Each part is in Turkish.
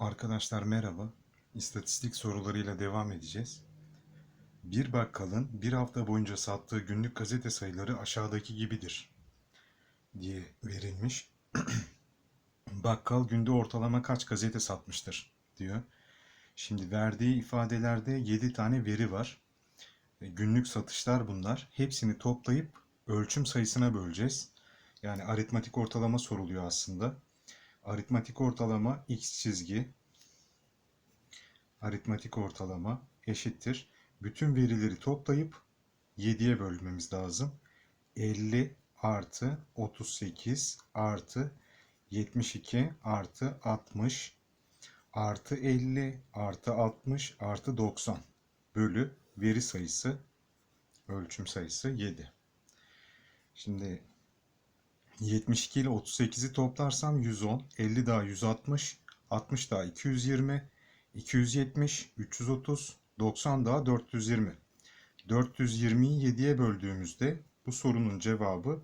Arkadaşlar merhaba. İstatistik sorularıyla devam edeceğiz. Bir bakkalın bir hafta boyunca sattığı günlük gazete sayıları aşağıdaki gibidir diye verilmiş. Bakkal günde ortalama kaç gazete satmıştır diyor. Şimdi verdiği ifadelerde 7 tane veri var. E, Günlük satışlar bunlar. Hepsini toplayıp ölçüm sayısına böleceğiz. Yani aritmatik ortalama soruluyor aslında. Aritmatik ortalama x çizgi aritmatik ortalama eşittir. Bütün verileri toplayıp 7'ye bölmemiz lazım. 50 artı 38 artı 72 artı 60 artı 50 artı 60 artı 90 bölü veri sayısı ölçüm sayısı 7. Şimdi 72 ile 38'i toplarsam 110, 50 daha 160, 60 daha 220, 270, 330, 90 daha 420. 420'yi 7'ye böldüğümüzde bu sorunun cevabı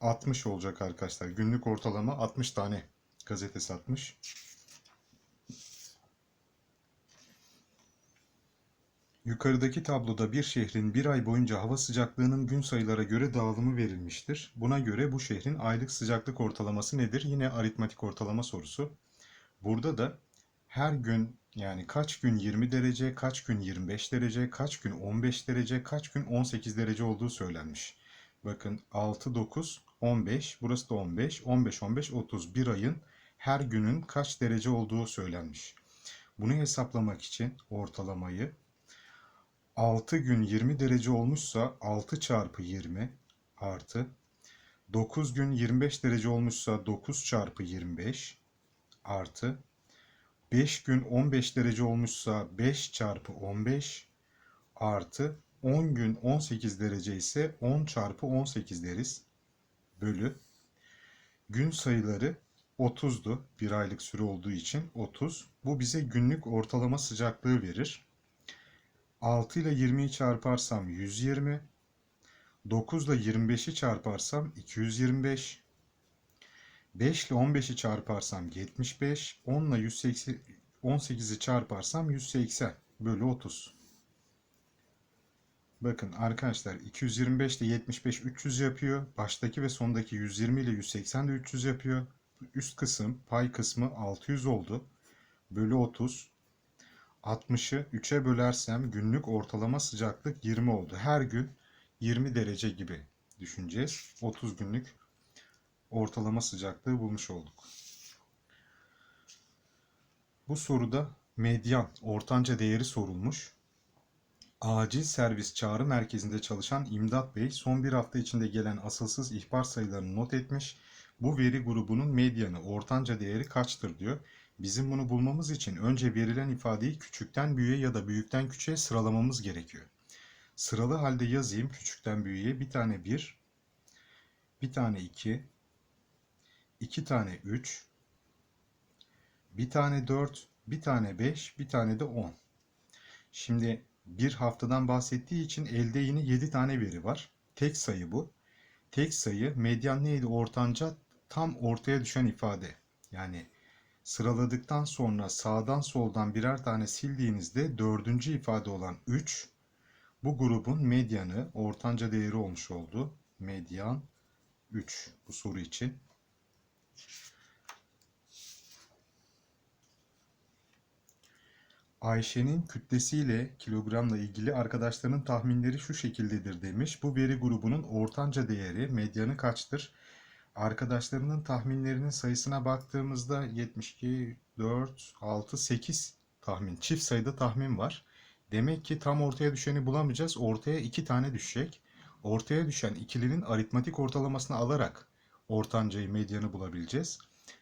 60 olacak arkadaşlar. Günlük ortalama 60 tane gazete satmış. Yukarıdaki tabloda bir şehrin bir ay boyunca hava sıcaklığının gün sayılara göre dağılımı verilmiştir. Buna göre bu şehrin aylık sıcaklık ortalaması nedir? Yine aritmatik ortalama sorusu. Burada da her gün yani kaç gün 20 derece, kaç gün 25 derece, kaç gün 15 derece, kaç gün 18 derece olduğu söylenmiş. Bakın 6, 9, 15, burası da 15, 15, 15, 30. Bir ayın her günün kaç derece olduğu söylenmiş. Bunu hesaplamak için ortalamayı 6 gün 20 derece olmuşsa 6 çarpı 20 artı 9 gün 25 derece olmuşsa 9 çarpı 25 artı 5 gün 15 derece olmuşsa 5 çarpı 15 artı 10 gün 18 derece ise 10 çarpı 18 deriz. Bölü. Gün sayıları 30'du. Bir aylık süre olduğu için 30. Bu bize günlük ortalama sıcaklığı verir. 6 ile 20'yi çarparsam 120. 9 ile 25'i çarparsam 225. 5 ile 15'i çarparsam 75. 10 ile 180, 18'i çarparsam 180 bölü 30. Bakın arkadaşlar 225 ile 75 300 yapıyor. Baştaki ve sondaki 120 ile 180 de 300 yapıyor. Üst kısım pay kısmı 600 oldu. Bölü 30. 60'ı 3'e bölersem günlük ortalama sıcaklık 20 oldu. Her gün 20 derece gibi düşüneceğiz. 30 günlük ortalama sıcaklığı bulmuş olduk. Bu soruda medyan ortanca değeri sorulmuş. Acil servis çağrı merkezinde çalışan İmdat Bey son bir hafta içinde gelen asılsız ihbar sayılarını not etmiş. Bu veri grubunun medyanı ortanca değeri kaçtır diyor. Bizim bunu bulmamız için önce verilen ifadeyi küçükten büyüğe ya da büyükten küçüğe sıralamamız gerekiyor. Sıralı halde yazayım küçükten büyüğe bir tane 1, bir tane 2, iki tane 3, bir tane 4, bir tane 5, bir tane de 10. Şimdi bir haftadan bahsettiği için elde yine 7 tane veri var. Tek sayı bu. Tek sayı medyan neydi ortanca tam ortaya düşen ifade. Yani sıraladıktan sonra sağdan soldan birer tane sildiğinizde dördüncü ifade olan 3 bu grubun medyanı ortanca değeri olmuş oldu. Medyan 3 bu soru için. Ayşe'nin kütlesiyle kilogramla ilgili arkadaşlarının tahminleri şu şekildedir demiş. Bu veri grubunun ortanca değeri medyanı kaçtır? Arkadaşlarının tahminlerinin sayısına baktığımızda 72, 4, 6, 8 tahmin. Çift sayıda tahmin var. Demek ki tam ortaya düşeni bulamayacağız. Ortaya iki tane düşecek. Ortaya düşen ikilinin aritmatik ortalamasını alarak ortancayı medyanı bulabileceğiz.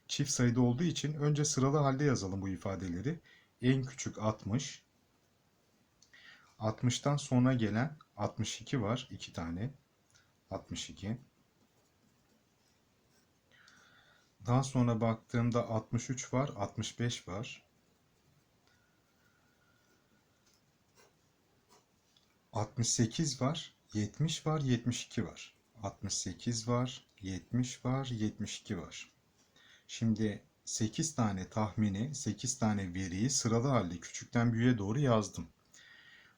Çift sayıda olduğu için önce sıralı halde yazalım bu ifadeleri. En küçük 60. 60'tan sonra gelen 62 var. 2 tane. 62. Daha sonra baktığımda 63 var. 65 var. 68 var. 70 var. 72 var. 68 var. 70 var. 72 var. Şimdi 8 tane tahmini, 8 tane veriyi sıralı halde küçükten büyüğe doğru yazdım.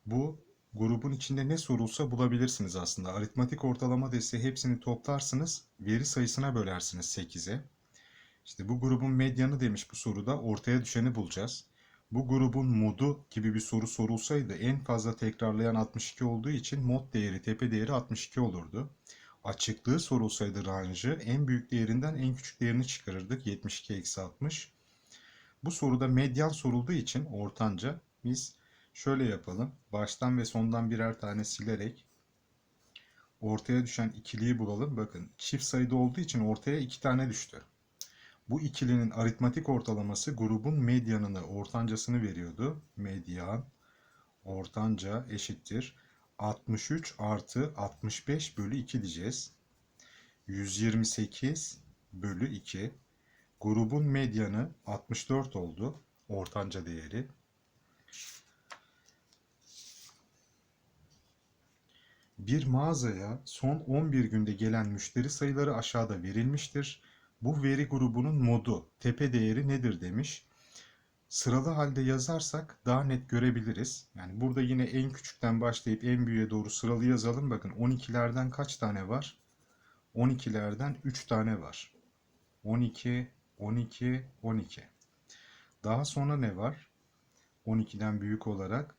Bu grubun içinde ne sorulsa bulabilirsiniz aslında. Aritmatik ortalama dese hepsini toplarsınız, veri sayısına bölersiniz 8'e. İşte bu grubun medyanı demiş bu soruda ortaya düşeni bulacağız. Bu grubun modu gibi bir soru sorulsaydı en fazla tekrarlayan 62 olduğu için mod değeri, tepe değeri 62 olurdu. Açıklığı sorulsaydı range'ı en büyük değerinden en küçük değerini çıkarırdık 72 eksi 60. Bu soruda medyan sorulduğu için ortanca biz şöyle yapalım. Baştan ve sondan birer tane silerek ortaya düşen ikiliyi bulalım. Bakın çift sayıda olduğu için ortaya iki tane düştü. Bu ikilinin aritmatik ortalaması grubun medyanını, ortancasını veriyordu. Medyan, ortanca eşittir. 63 artı 65 bölü 2 diyeceğiz. 128 bölü 2. Grubun medyanı 64 oldu. Ortanca değeri. Bir mağazaya son 11 günde gelen müşteri sayıları aşağıda verilmiştir. Bu veri grubunun modu, tepe değeri nedir demiş. Sıralı halde yazarsak daha net görebiliriz. Yani burada yine en küçükten başlayıp en büyüğe doğru sıralı yazalım. Bakın 12'lerden kaç tane var? 12'lerden 3 tane var. 12, 12, 12. Daha sonra ne var? 12'den büyük olarak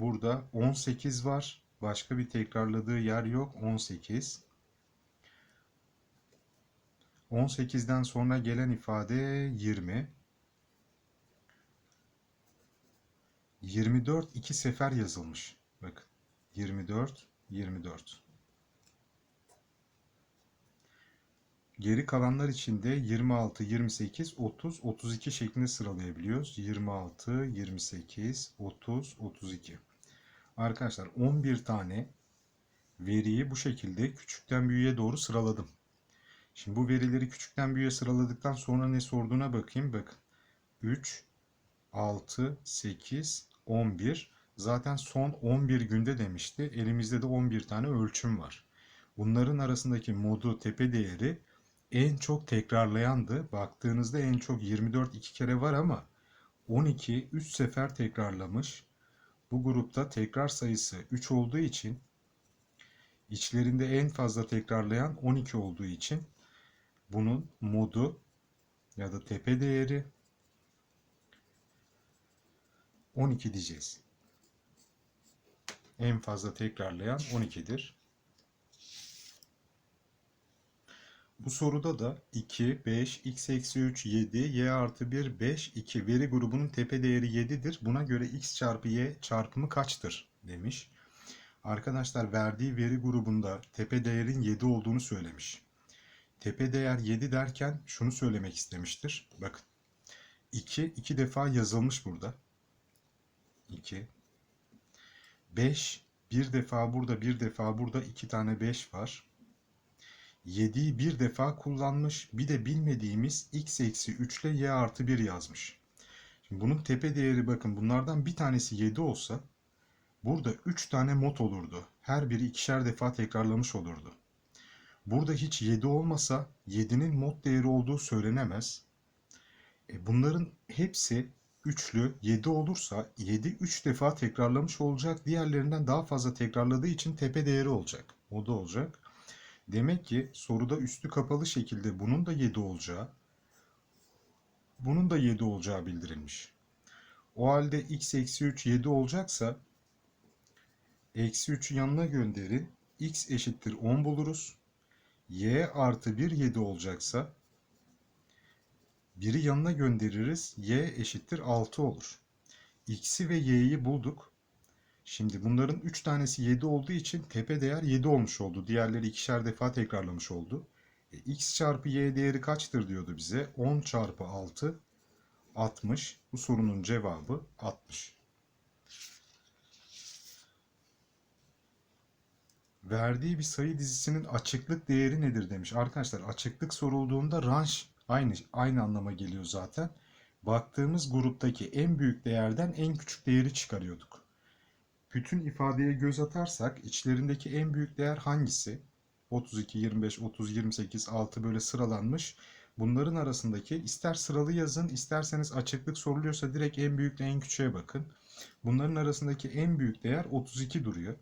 burada 18 var. Başka bir tekrarladığı yer yok. 18. 18'den sonra gelen ifade 20. 24 iki sefer yazılmış. Bakın 24, 24. Geri kalanlar için de 26, 28, 30, 32 şeklinde sıralayabiliyoruz. 26, 28, 30, 32. Arkadaşlar 11 tane veriyi bu şekilde küçükten büyüğe doğru sıraladım. Şimdi bu verileri küçükten büyüğe sıraladıktan sonra ne sorduğuna bakayım. Bakın 3, 6, 8, 11. Zaten son 11 günde demişti. Elimizde de 11 tane ölçüm var. Bunların arasındaki modu tepe değeri en çok tekrarlayandı. Baktığınızda en çok 24 iki kere var ama 12 3 sefer tekrarlamış. Bu grupta tekrar sayısı 3 olduğu için içlerinde en fazla tekrarlayan 12 olduğu için bunun modu ya da tepe değeri 12 diyeceğiz. En fazla tekrarlayan 12'dir. Bu soruda da 2, 5, x eksi 3, 7, y artı 1, 5, 2 veri grubunun tepe değeri 7'dir. Buna göre x çarpı y çarpımı kaçtır demiş. Arkadaşlar verdiği veri grubunda tepe değerin 7 olduğunu söylemiş. Tepe değer 7 derken şunu söylemek istemiştir. Bakın 2 iki defa yazılmış burada. 2 5 bir defa burada bir defa burada iki tane 5 var. 7'yi bir defa kullanmış. Bir de bilmediğimiz x eksi 3 ile y artı 1 yazmış. Şimdi bunun tepe değeri bakın bunlardan bir tanesi 7 olsa burada 3 tane mod olurdu. Her biri ikişer defa tekrarlamış olurdu. Burada hiç 7 olmasa 7'nin mod değeri olduğu söylenemez. E bunların hepsi üçlü 7 olursa 7 3 defa tekrarlamış olacak. Diğerlerinden daha fazla tekrarladığı için tepe değeri olacak. O da olacak. Demek ki soruda üstü kapalı şekilde bunun da 7 olacağı, bunun da 7 olacağı bildirilmiş. O halde x eksi 3 7 olacaksa eksi 3'ü yanına gönderin. x eşittir 10 buluruz. Y artı 1 7 olacaksa 1'i yanına göndeririz. y eşittir 6 olur. x'i ve y'yi bulduk. Şimdi bunların 3 tanesi 7 olduğu için tepe değer 7 olmuş oldu. Diğerleri ikişer defa tekrarlamış oldu. E, x çarpı y değeri kaçtır diyordu bize. 10 çarpı 6 60. Bu sorunun cevabı 60. Verdiği bir sayı dizisinin açıklık değeri nedir demiş. Arkadaşlar açıklık sorulduğunda range aynı aynı anlama geliyor zaten. Baktığımız gruptaki en büyük değerden en küçük değeri çıkarıyorduk. Bütün ifadeye göz atarsak içlerindeki en büyük değer hangisi? 32, 25, 30, 28, 6 böyle sıralanmış. Bunların arasındaki ister sıralı yazın isterseniz açıklık soruluyorsa direkt en büyükle en küçüğe bakın. Bunların arasındaki en büyük değer 32 duruyor.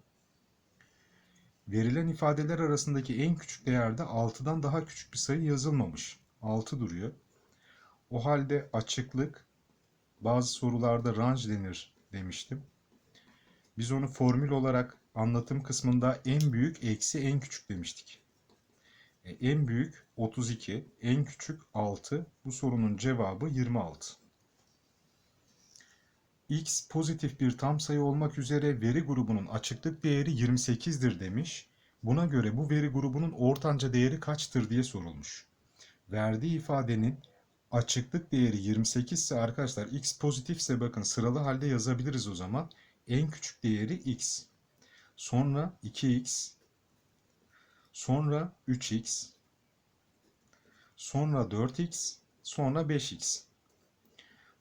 Verilen ifadeler arasındaki en küçük değerde 6'dan daha küçük bir sayı yazılmamış. 6 duruyor. O halde açıklık bazı sorularda range denir demiştim. Biz onu formül olarak anlatım kısmında en büyük eksi en küçük demiştik. E, en büyük 32, en küçük 6. Bu sorunun cevabı 26. X pozitif bir tam sayı olmak üzere veri grubunun açıklık değeri 28'dir demiş. Buna göre bu veri grubunun ortanca değeri kaçtır diye sorulmuş. Verdiği ifadenin açıklık değeri 28 ise arkadaşlar x pozitifse bakın sıralı halde yazabiliriz o zaman. En küçük değeri x. Sonra 2x. Sonra 3x. Sonra 4x. Sonra 5x.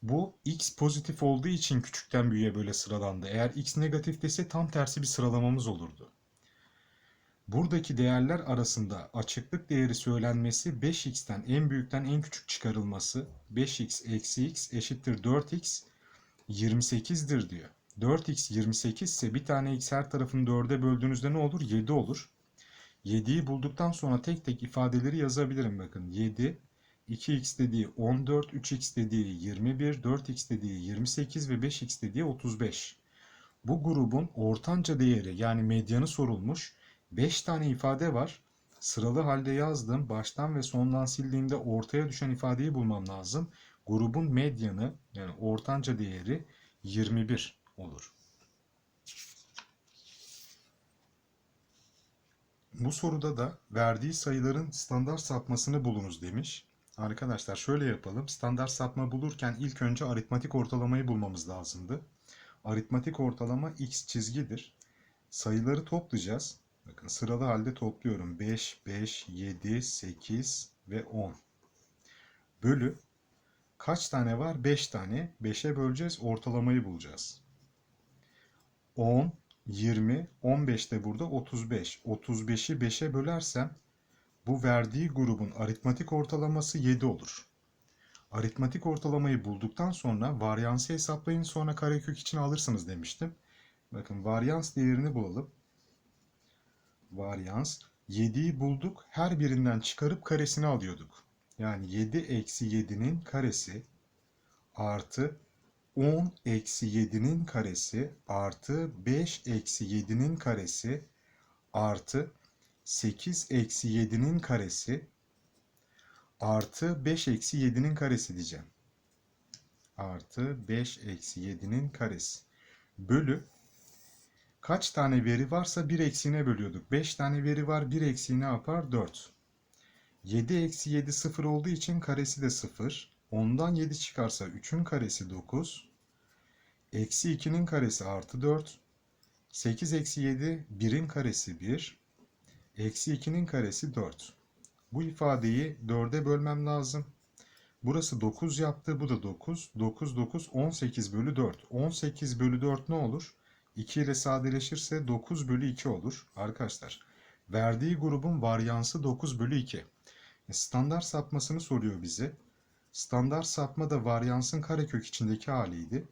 Bu x pozitif olduğu için küçükten büyüğe böyle sıralandı. Eğer x negatif dese tam tersi bir sıralamamız olurdu. Buradaki değerler arasında açıklık değeri söylenmesi 5x'ten en büyükten en küçük çıkarılması 5x eksi x eşittir 4x 28'dir diyor. 4x 28 ise bir tane x her tarafını 4'e böldüğünüzde ne olur? 7 olur. 7'yi bulduktan sonra tek tek ifadeleri yazabilirim bakın. 7, 2x dediği 14, 3x dediği 21, 4x dediği 28 ve 5x dediği 35. Bu grubun ortanca değeri yani medyanı sorulmuş. 5 tane ifade var. Sıralı halde yazdım. Baştan ve sondan sildiğimde ortaya düşen ifadeyi bulmam lazım. Grubun medyanı yani ortanca değeri 21 olur. Bu soruda da verdiği sayıların standart sapmasını bulunuz demiş. Arkadaşlar şöyle yapalım. Standart sapma bulurken ilk önce aritmatik ortalamayı bulmamız lazımdı. Aritmatik ortalama x çizgidir. Sayıları toplayacağız. Bakın sıralı halde topluyorum. 5, 5, 7, 8 ve 10. Bölü kaç tane var? 5 tane. 5'e böleceğiz. Ortalamayı bulacağız. 10, 20, 15 de burada 35. 35'i 5'e bölersem bu verdiği grubun aritmatik ortalaması 7 olur. Aritmatik ortalamayı bulduktan sonra varyansı hesaplayın sonra karekök için alırsınız demiştim. Bakın varyans değerini bulalım. Varyans 7'yi bulduk. Her birinden çıkarıp karesini alıyorduk. Yani 7 eksi 7'nin karesi artı 10 eksi 7'nin karesi artı 5 eksi 7'nin karesi artı 8 eksi 7'nin karesi artı 5 eksi 7'nin karesi diyeceğim. Artı 5 eksi 7'nin karesi. Bölü kaç tane veri varsa 1 eksiğine bölüyorduk. 5 tane veri var 1 eksiği ne yapar? 4. 7 eksi 7 0 olduğu için karesi de 0. 10'dan 7 çıkarsa 3'ün karesi 9. Eksi 2'nin karesi artı 4. 8 eksi 7 1'in karesi 1. Eksi 2'nin karesi 4. Bu ifadeyi 4'e bölmem lazım. Burası 9 yaptı. Bu da 9. 9, 9, 18 bölü 4. 18 bölü 4 ne olur? 2 ile sadeleşirse 9 bölü 2 olur. Arkadaşlar verdiği grubun varyansı 9 bölü 2. E, standart sapmasını soruyor bize. Standart sapma da varyansın karekök içindeki haliydi.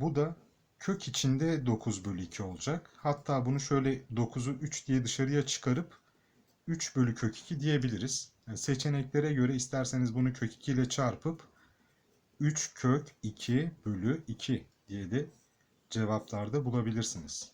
Bu da kök içinde 9 bölü 2 olacak. Hatta bunu şöyle 9'u 3 diye dışarıya çıkarıp 3 bölü kök 2 diyebiliriz. Yani seçeneklere göre isterseniz bunu kök 2 ile çarpıp 3 kök 2 bölü 2 diye de cevaplarda bulabilirsiniz.